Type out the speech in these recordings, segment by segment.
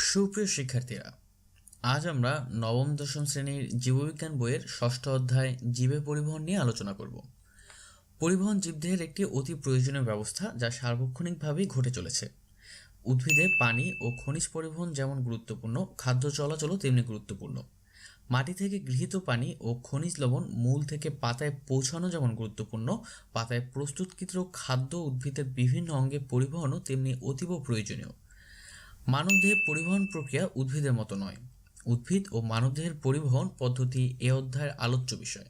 সুপ্রিয় শিক্ষার্থীরা, আজ আমরা নবম, দশম শ্রেণির জীববিজ্ঞান বইয়ের ষষ্ঠ অধ্যায় জীবে পরিবহন নিয়ে আলোচনা করব। পরিবহন জীবদেহের একটি অতি প্রয়োজনীয় ব্যবস্থা যা সার্বক্ষণিকভাবেই ঘটে চলেছে। উদ্ভিদে পানি ও খনিজ পরিবহন যেমন গুরুত্বপূর্ণ, খাদ্য চলাচলও তেমনি গুরুত্বপূর্ণ। মাটি থেকে গৃহীত পানি ও খনিজ লবণ মূল থেকে পাতায় পৌঁছানো যেমন গুরুত্বপূর্ণ, পাতায় প্রস্তুতকৃত খাদ্য উদ্ভিদের বিভিন্ন অঙ্গে পরিবহনও তেমনি অতীব প্রয়োজনীয়। মানবদেহে পরিবহন প্রক্রিয়া উদ্ভিদের মতো নয়। উদ্ভিদ ও মানবদেহের পরিবহন পদ্ধতি এ অধ্যায়ের আলোচ্য বিষয়।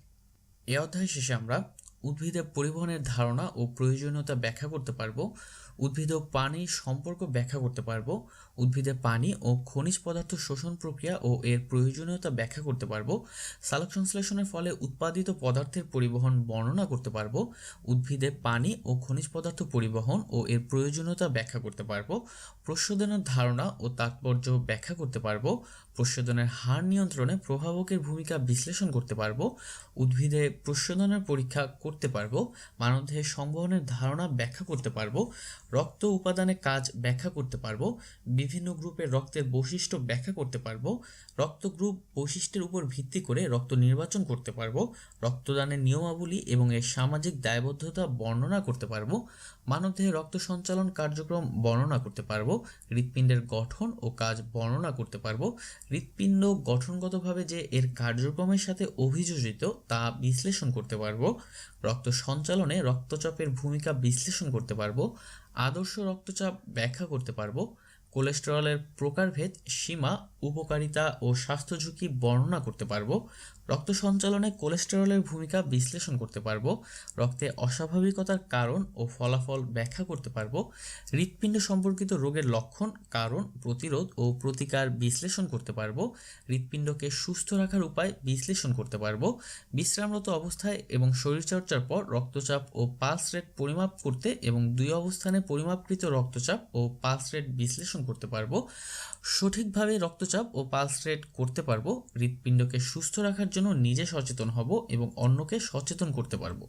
এ অধ্যায় শেষে আমরা উদ্ভিদের পরিবহনের ধারণা ও প্রয়োজনীয়তা ব্যাখ্যা করতে পারব, উদ্ভিদ ও পানির সম্পর্ক ব্যাখ্যা করতে পারব উদ্ভিদে পানি ও খনিজ পদার্থ শোষণ প্রক্রিয়া ও এর প্রয়োজনীয়তা ব্যাখ্যা করতে পারব, সালোক সংশ্লেষণের ফলে উৎপাদিত পদার্থের পরিবহন বর্ণনা করতে পারব, উদ্ভিদে পানি ও খনিজ পদার্থ পরিবহন ও এর প্রয়োজনীয়তা ব্যাখ্যা করতে পারব প্রশোধনের ধারণা ও তাৎপর্য ব্যাখ্যা করতে পারব প্রশোধনের হার নিয়ন্ত্রণে প্রভাবকের ভূমিকা বিশ্লেষণ করতে পারব, উদ্ভিদে প্রশোধনের পরীক্ষা করতে পারব, মানবদেহের সংবহনের ধারণা ব্যাখ্যা করতে পারব, রক্ত উপাদানের কাজ ব্যাখ্যা করতে পারব, বিভিন্ন গ্রুপের রক্তের বৈশিষ্ট্য ব্যাখ্যা করতে পারব, রক্ত গ্রুপ বৈশিষ্ট্যের উপর ভিত্তি করে রক্ত নির্বাচন করতে পারব, রক্তদানের নিয়মাবলী এবং এর সামাজিক দায়বদ্ধতা বর্ণনা করতে পারব, মানবদেহে রক্ত সঞ্চালন কার্যক্রম বর্ণনা করতে পারব, হৃৎপিণ্ডের গঠন ও কাজ বর্ণনা করতে পারব হৃৎপিণ্ড গঠনগতভাবে যে এর কার্যক্রমের সাথে অভিযোজিত তা বিশ্লেষণ করতে পারব। রক্ত সঞ্চালনে রক্তচাপের ভূমিকা বিশ্লেষণ করতে পারব। আদর্শ রক্তচাপ ব্যাখ্যা করতে পারব। কোলেস্টেরলের প্রকারভেদ, সীমা, উপকারিতা ও স্বাস্থ্য ঝুঁকি বর্ণনা করতে পারব। রক্ত সঞ্চালনে কোলেস্টেরলের ভূমিকা বিশ্লেষণ করতে পারব। রক্তে অস্বাভাবিকতার কারণ ও ফলাফল ব্যাখ্যা করতে পারব। হৃৎপিণ্ড সম্পর্কিত রোগের লক্ষণ, কারণ, প্রতিরোধ ও প্রতিকার বিশ্লেষণ করতে পারব। হৃৎপিণ্ডকে সুস্থ রাখার উপায় বিশ্লেষণ করতে পারব। বিশ্রামরত অবস্থায় এবং শরীরচর্চার পর রক্তচাপ ও পালস রেট পরিমাপ করতে এবং দুই অবস্থানে পরিমাপকৃত রক্তচাপ ও পালস রেট বিশ্লেষণ করতে পারব, সঠিকভাবে রক্তচাপ ও পালস রেট করতে পারব, হৃৎপিণ্ডকে সুস্থ রাখার জন্য নিজে সচেতন হব এবং অন্যকে সচেতন করতে পারব।